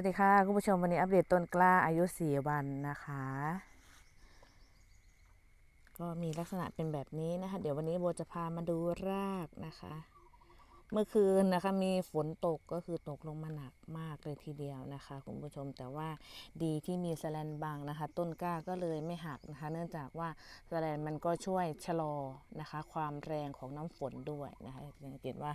วัสดีค่ะคุณผู้ชมวันนี้อัปเดตต้นกล้าอายุ 4 วันนะคะ ก็มีลักษณะเป็นแบบนี้นะคะ เดี๋ยววันนี้โบจะพามาดูรากนะคะ เมื่อคืนนะคะมีฝนตกก็คือตกลงมาหนักมากเลยทีเดียวนะคะคุณผู้ชมแต่ว่าดีที่มีแสแลนบางนะคะ ต้นกล้าก็เลยไม่หักนะคะ เนื่องจากว่าแสแลนมันก็ช่วยชะลอนะคะ ความแรงของน้ำฝนด้วยนะคะสังเกตว่า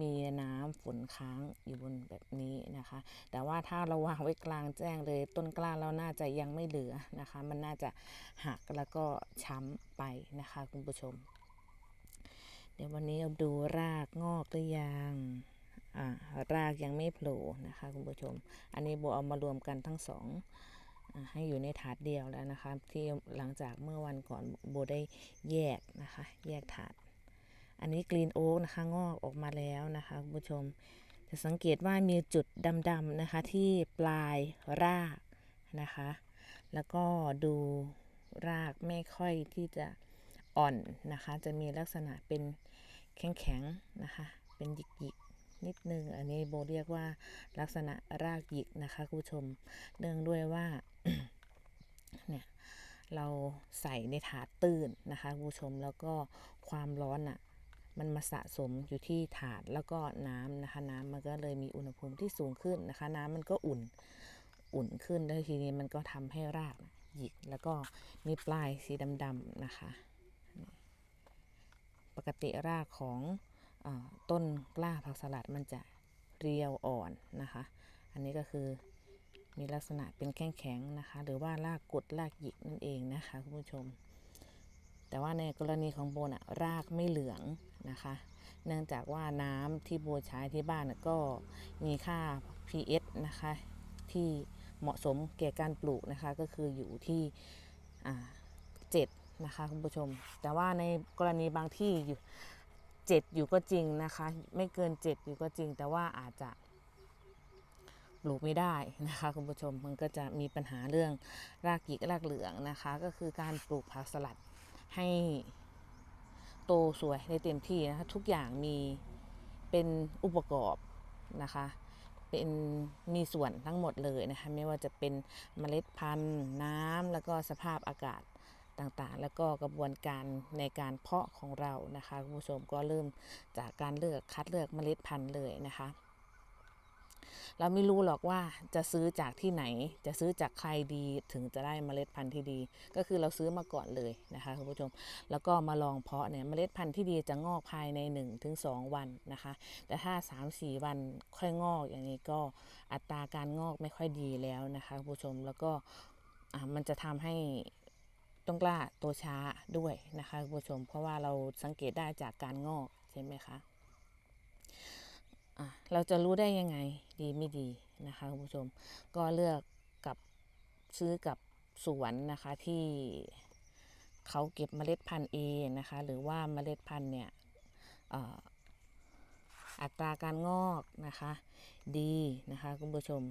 มีน้ำฝนค้างอยู่บนแบบนี้นะคะ แต่ว่าถ้าเราวางไว้กลางแจ้งเลย ต้นกล้าเราน่าจะยังไม่เหลือนะคะ มันน่าจะหักแล้วก็ช้ำไปนะคะ คุณผู้ชม เดี๋ยววันนี้เราดูรากงอกหรือยังอ่ารากยังไม่โผล่นะคะคุณผู้ชม อันนี้โบเอามารวมกันทั้งสองอาให้อยู่ในถาดเดียวแล้วนะคะที่หลังจากเมื่อวันก่อนโบได้แยกนะคะ แยกถาด อันนี้กรีนโอ๊กนะคะงอกออกมาแล้วนะคะคุณผู้ชมจะสังเกตว่ามีจุดดำๆนะคะที่ปลายรากนะคะ แล้วก็ดูรากไม่ค่อยที่จะ อ่อนนะคะ จะมีลักษณะเป็นแข็งๆนะคะ เป็นหยิกๆนิดนึง อันนี้โบเรียกว่าลักษณะรากหยิกนะคะคุณผู้ชม เนื่องด้วยว่าเนี่ยเราใส่ในถาดตื้นนะคะคุณผู้ชมแล้วก็ความร้อนอะมันมาสะสมอยู่ที่ถาดแล้วก็น้ำนะคะ น้ำมันก็เลยมีอุณหภูมิที่สูงขึ้นนะคะ น้ำมันก็อุ่นอุ่นขึ้นแล้วทีนี้มันก็ทำให้รากหยิกแล้วก็มีปลายสีดำๆนะคะ ปกติรากของอต้นกล้าผักสลัดมันจะเรียวอ่อนนะคะ อันนี้ก็คือมีลักษณะเป็นแข็งๆนะคะ หรือว่ารากกดรากหยิกนั่นเองนะคะคุณผู้ชม แต่ว่าในกรณีของโบนะรากไม่เหลืองนะคะ เนื่องจากว่าน้ำที่โบใช้ที่บ้านก็มีค่า pH นะคะที่เหมาะสมแก่การปลูกนะคะก็คืออยู่ที่ นะคะคุณผู้ชม แต่ว่าในกรณีบางที่อยู่เจ็ดอยู่ก็จริงนะคะ ไม่เกินเจ็ดอยู่ก็จริง แต่ว่าอาจจะปลูกไม่ได้นะคะคุณผู้ชมมันก็จะมีปัญหาเรื่องรากหยิกรากเหลืองนะคะ ก็คือการปลูกผักสลัดให้โตสวยได้เต็มที่นะคะทุกอย่างมีเป็นอุปกรณ์นะคะเป็นมีส่วนทั้งหมดเลยนะคะไม่ว่าจะเป็นเมล็ดพันธุ์น้ำแล้วก็สภาพอากาศ ต่างๆ แล้วก็กระบวนการในการเพาะของเรานะคะคุณผู้ชมก็เริ่มจากการเลือกคัดเลือกเมล็ดพันธุ์เลยนะคะเราไม่รู้หรอกว่าจะซื้อจากที่ไหน จะซื้อจากใครดีถึงจะได้เมล็ดพันธุ์ที่ดี ก็คือเราซื้อมาก่อนเลยนะคะคุณผู้ชม แล้วก็มาลองเพาะเนี่ยเมล็ดพันธุ์ที่ดีจะงอกภายใน 1-2 วันนะคะ แต่ถ้า 3-4 วันค่อยงอกอย่างนี้ก็อัตราการงอกไม่ค่อยดีแล้วนะคะคุณผู้ชมแล้วก็มันจะทำให้ ต้นกล้าโตช้าด้วยนะคะคุณผู้ชม เพราะว่าเราสังเกตได้จากการงอกใช่ไหมคะะเราจะรู้ได้ยังไงดีไม่ดีนะคะคุณผู้ชม ก็เลือกกับซื้อกับสวนนะคะที่เขาเก็บเมล็ดพันธุ์เองนะคะ หรือว่าเมล็ดพันธุ์เนี่ยอัตราการงอกนะคะ ดีนะคะคุณผู้ชม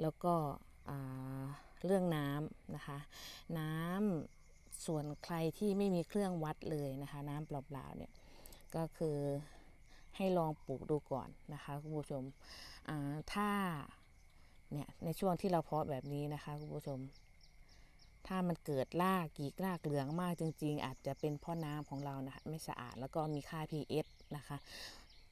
แล้วก็อ่า เรื่องน้ำนะคะ น้ำส่วนใครที่ไม่มีเครื่องวัดเลยนะคะ น้ำเปล่าๆเนี่ยก็คือให้ลองปลูกดูก่อนนะคะคุณผู้ชมถ้าเนี่ยในช่วงที่เราเพาะแบบนี้นะคะคุณผู้ชม ถ้ามันเกิดรากกีกรากเหลืองมากจริง ๆ อาจจะเป็นเพราะน้ำของเรานะคะไม่สะอาดแล้วก็มีค่า pH นะคะ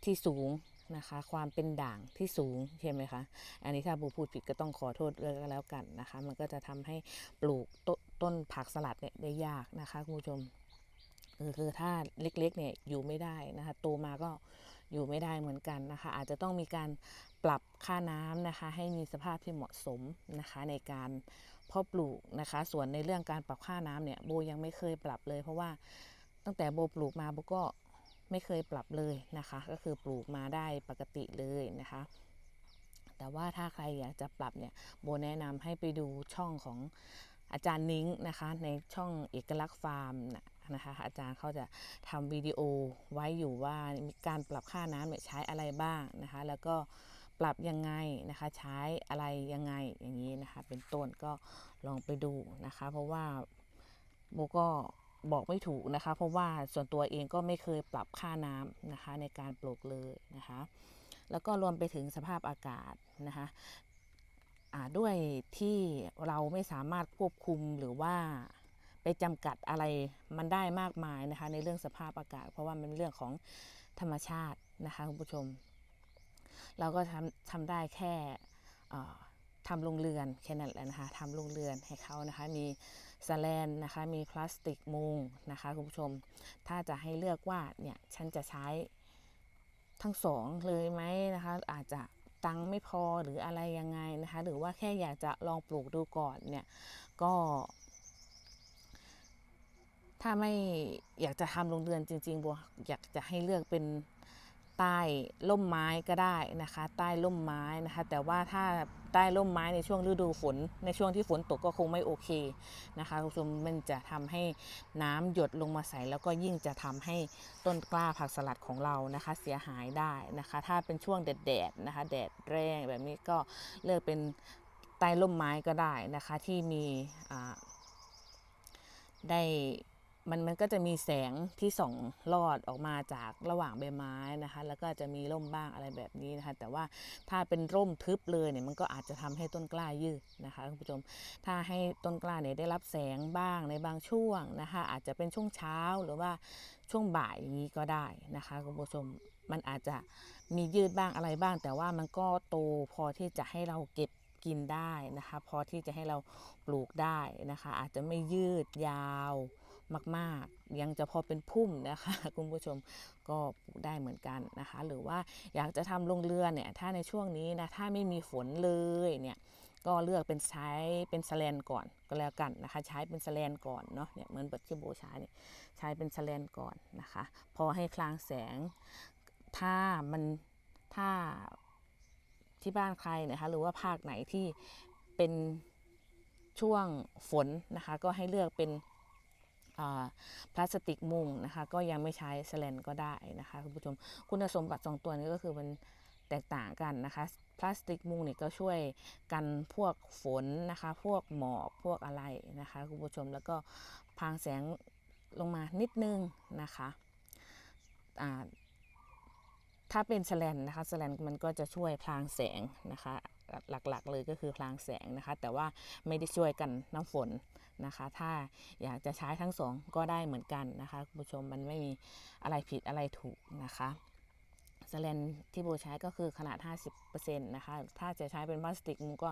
ที่สูง นะคะ ความเป็นด่างที่สูงใช่ไหมคะ อันนี้ถ้าบูพูดผิดก็ต้องขอโทษเลยก็แล้วกันนะคะ มันก็จะทำให้ปลูกตต้นผักสลัดเนี่ยได้ยากนะคะคุณผู้ชมคือคือถ้าเล็กๆเนี่ยอยู่ไม่ได้นะคะโตมาก็อยู่ไม่ได้เหมือนกันนะคะ อาจจะต้องมีการปรับค่าน้ำนะคะ ให้มีสภาพที่เหมาะสมนะคะในการเพาะปลูกนะคะ ส่วนในเรื่องการปรับค่าน้ำเนี่ยโบยังไม่เคยปรับเลย เพราะว่าตั้งแต่โบปลูกมาโบก็ ไม่เคยปรับเลยนะคะ ก็คือปลูกมาได้ปกติเลยนะคะ แต่ว่าถ้าใครอยากจะปรับเนี่ยโบแนะนำให้ไปดูช่องของอาจารย์นิ้งนะคะ ในช่องเอกลักษณ์ฟาร์มนะนะคะอาจารย์เขาจะทำวิดีโอไว้อยู่ว่ามีการปรับค่าน้ำเนี่ยใช้อะไรบ้างนะคะ แล้วก็ปรับยังไงนะคะ ใช้อะไรยังไงอย่างนี้นะคะ เป็นต้นก็ลองไปดูนะคะ เพราะว่าโบก็ บอกไม่ถูกนะคะ เพราะว่าส่วนตัวเองก็ไม่เคยปรับค่าน้ำนะคะ ในการปลูกเลยนะคะ แล้วก็รวมไปถึงสภาพอากาศนะคะด้วยที่เราไม่สามารถควบคุมหรือว่าไปจำกัดอะไรมันได้มากมายนะคะ ในเรื่องสภาพอากาศ เพราะว่ามันเป็นเรื่องของธรรมชาตินะคะคุณผู้ชม เราก็ทำทำได้แค่ทำโรงเรือนแค่นั้นแหละนะคะทำโรงเรือนให้เขานะคะมี สแลนนะคะมีพลาสติกมุงนะคะคุณผู้ชม ถ้าจะให้เลือกว่าเนี่ยฉันจะใช้ทั้งสองเลยไหมนะคะอาจจะตังค์ไม่พอหรืออะไรยังไงนะคะ หรือว่าแค่อยากจะลองปลูกดูก่อนเนี่ยก็ ถ้าไม่อยากจะทำโรงเรือนจริงๆบัวอยากจะให้เลือกเป็นใต้ร่มไม้ก็ได้นะคะ ใต้ร่มไม้นะคะ แต่ว่าถ้า ใต้ร่มไม้ในช่วงฤดูฝน ในช่วงที่ฝนตกก็คงไม่โอเคนะคะคุณผู้ชมมันจะทำให้น้ำหยดลงมาใส่แล้วก็ยิ่งจะทำให้ต้นกล้าผักสลัดของเรานะคะ เสียหายได้นะคะ ถ้าเป็นช่วงแดดๆนะคะแดดแรงแบบนี้ก็เลือกเป็นใต้ร่มไม้ก็ได้นะคะที่มีได้ มันมันก็จะมีแสงที่ส่องลอดออกมาจากระหว่างใบไม้นะคะ แล้วก็จะมีร่มบ้างอะไรแบบนี้นะคะ แต่ว่าถ้าเป็นร่มทึบเลยเนี่ยมันก็อาจจะทำให้ต้นกล้ายืดนะคะคุณผู้ชมถ้าให้ต้นกล้าเนี่ยได้รับแสงบ้างในบางช่วงนะคะ อาจจะเป็นช่วงเช้าหรือว่าช่วงบ่ายอย่างนี้ก็ได้นะคะคุณผู้ชมมันอาจจะมียืดบ้างอะไรบ้าง แต่ว่ามันก็โตพอที่จะให้เราเก็บกินได้นะคะ พอที่จะให้เราปลูกได้นะคะ อาจจะไม่ยืดยาว มากๆ ยังจะพอเป็นพุ่มนะคะคุณผู้ชมก็ปลูกได้เหมือนกันนะคะ หรือว่าอยากจะทำโรงเรือนเนี่ยถ้าในช่วงนี้นะถ้าไม่มีฝนเลยเนี่ยก็เลือกเป็นใช้เป็นสแลนก่อนก็แล้วกันนะคะ ใช้เป็นสแลนก่อนเนาะเนี่ยเหมือนเบิร์ดที่โบใช้เนี่ยใช้เป็นสแลนก่อนนะคะ พอให้คลางแสงถ้ามันถ้าที่บ้านใครนะคะ หรือว่าภาคไหนที่เป็นช่วงฝนนะคะ ก็ให้เลือกเป็น พลาสติกมุงนะคะก็ยังไม่ใช้สลนก็ได้นะคะคุณผู้ชมคุณสมบัติสองตัวนี้ก็คือมันแตกต่างกันนะคะพลาสติกมุงเนี่ยก็ช่วยกันพวกฝนนะคะ พวกหมอกพวกอะไรนะคะคุณผู้ชมแล้วก็พรางแสงลงมานิดนึงนะคะถ้าเป็นแสลนนะคะแสลนมันก็จะช่วยพลางแสงนะคะ หลักๆ เลยก็คือพลางแสงนะคะ แต่ว่าไม่ได้ช่วยกันน้ำฝนนะคะ ถ้าอยากจะใช้ทั้งสองก็ได้เหมือนกันนะคะคุณผู้ชมมันไม่มีอะไรผิดอะไรถูกนะคะสแลนที่โบใช้ก็คือขนาด 50%นะคะ ถ้าจะใช้เป็นพลาสติกมันก็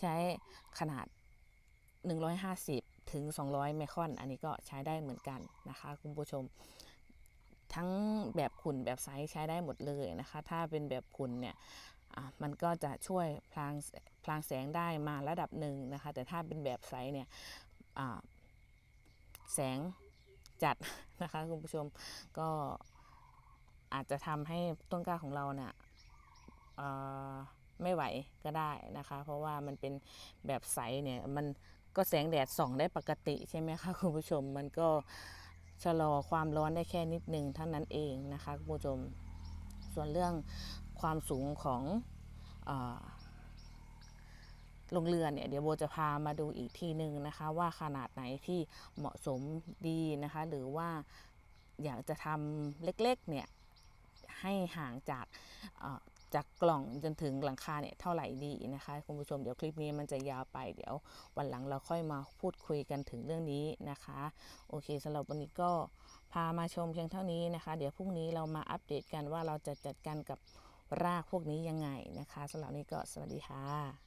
ใช้ขนาด 150 ถึง 200 ไมครอน อันนี้ก็ใช้ได้เหมือนกันนะคะ คุณผู้ชม ทั้งแบบขุ่นแบบไซส์ใช้ได้หมดเลยนะคะ ถ้าเป็นแบบขุ่นเนี่ย มันก็จะช่วยพลางพลางแสงได้มาระดับหนึ่งนะคะ แต่ถ้าเป็นแบบไซส์เนี่ยแสงจัดนะคะคุณผู้ชมก็อาจจะทำให้ต้นกล้าของเราเนี่ยไม่ไหวก็ได้นะคะ เพราะว่ามันเป็นแบบใสเนี่ยมันก็แสงแดดส่องได้ปกติใช่ไหมคะคุณผู้ชมมันก็ชะลอความร้อนได้แค่นิดนึงเท่านั้นเองนะคะคุณผู้ชม ส่วนเรื่อง ความสูงของโรงเรือนเนี่ยเดี๋ยวโบจะพามาดูอีกทีหนึ่งนะคะว่าขนาดไหนที่เหมาะสมดีนะคะหรือว่าอยากจะทำเล็กๆเนี่ยให้ห่างจากจากกล่องจนถึงหลังคาเนี่ยเท่าไหร่ดีนะคะคุณผู้ชมเดี๋ยวคลิปนี้มันจะยาวไปเดี๋ยววันหลังเราค่อยมาพูดคุยกันถึงเรื่องนี้นะคะ โอเคสำหรับวันนี้ก็พามาชมเพียงเท่านี้นะคะ เดี๋ยวพรุ่งนี้เรามาอัปเดตกันว่าเราจะจัดการกับ รากพวกนี้ยังไงนะคะสำหรับนี้ก็สวัสดีค่ะ